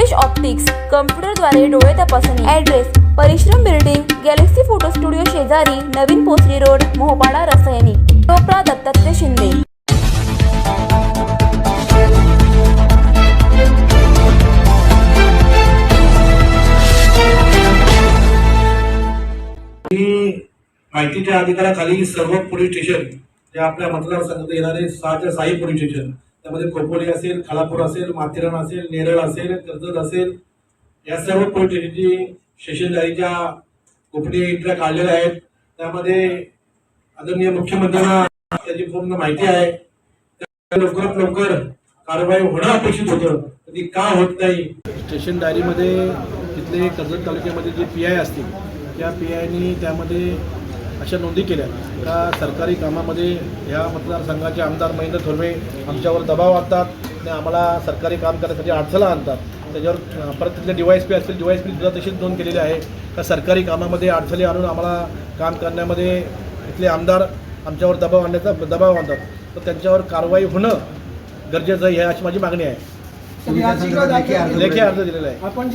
Refresh optics कम्प्युटरद्वारे डोळे तपासणी. Address परिश्रम बिल्डिंग गॅलेक्सी फोटो स्टुडिओ शेजारी नवीन पोसरी रोड मोहपाडा रसायनी. टोपरा दत्तात्रय शिंदे. माहितीच्या अधिकाराखाली सर्व पोलीस स्टेशन जे आपल्या मतदारसंघात येणारे सहाच्या साई पोलीस स्टेशन त्यामध्ये खोपोली असेल खालापूर असेल माथेरान असेल नेरळ असेल कर्जत असेल या सर्व पोलीस स्टेशनची स्टेशन जारीच्या गोपनीय एंट्र्या काढलेल्या आहेत. त्यामध्ये आदरणीय मुख्यमंत्र्यांना त्याची पूर्ण माहिती आहे. लवकरात लवकर कारवाई होणं अपेक्षित होतं. ती का होत नाही? स्टेशनदारीमध्ये तिथले कर्जत तालुक्यामध्ये जे पी आय असतील त्या पी आयनी त्यामध्ये अशा नोंदी केल्या. का सरकारी कामामध्ये ह्या मतदारसंघाचे आमदार महेंद्र थोरवे आमच्यावर दबाव आणतात आणि आम्हाला सरकारी काम करण्यासाठी अडथळा आणतात. त्याच्यावर परत तिथले डी वाय एस पी असतील डी वाय एस पी सुद्धा तशीच नोंद केलेली आहे. का सरकारी कामामध्ये अडथळे आणून आम्हाला काम करण्यामध्ये इथले आमदार आमच्यावर दबाव आणण्याचा दबाव आणतात. तर त्यांच्यावर कारवाई होणं गरजेचं आहे अशी माझी मागणी आहे. लेखी अर्ज दिलेला आहे? आपण